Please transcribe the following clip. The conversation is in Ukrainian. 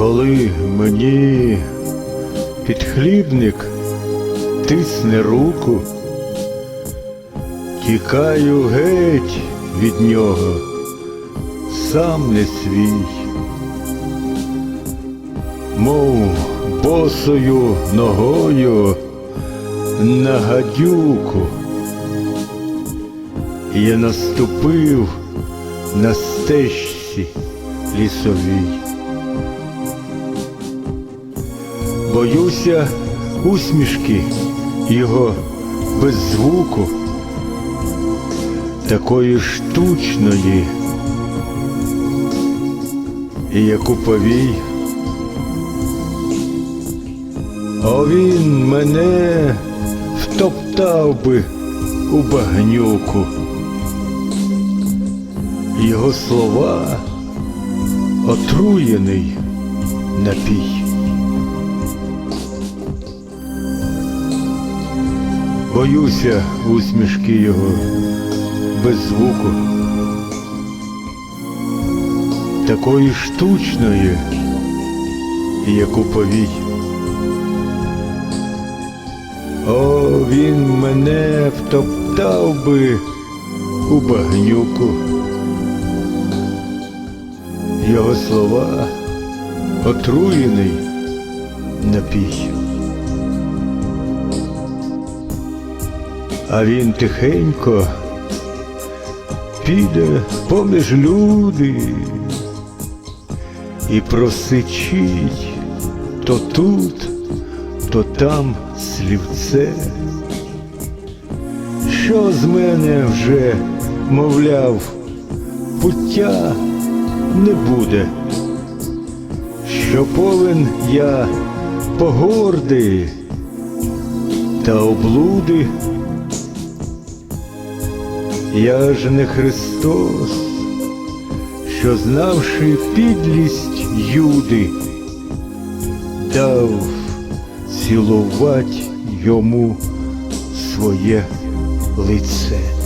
Коли мені підхлібник тисне руку, тікаю геть від нього, сам не свій, мов босою ногою на гадюку. Я наступив на стежці лісовій. Боюся усмішки його без звуку, такої штучної, і яку повій. О він мене втоптав би у багнюку. Його слова отруєний напій. Боюся усмішки його без звуку, такої штучної, яку повій. О, він мене втоптав би у багнюку. Його слова отруєний напій. А він тихенько піде поміж люди і просичить то тут, то там слівце. Що з мене вже, мовляв, пуття не буде, що повен я погорди та облуди. Я ж не Христос, що знавши підлість Юди, дав цілувати йому своє лице.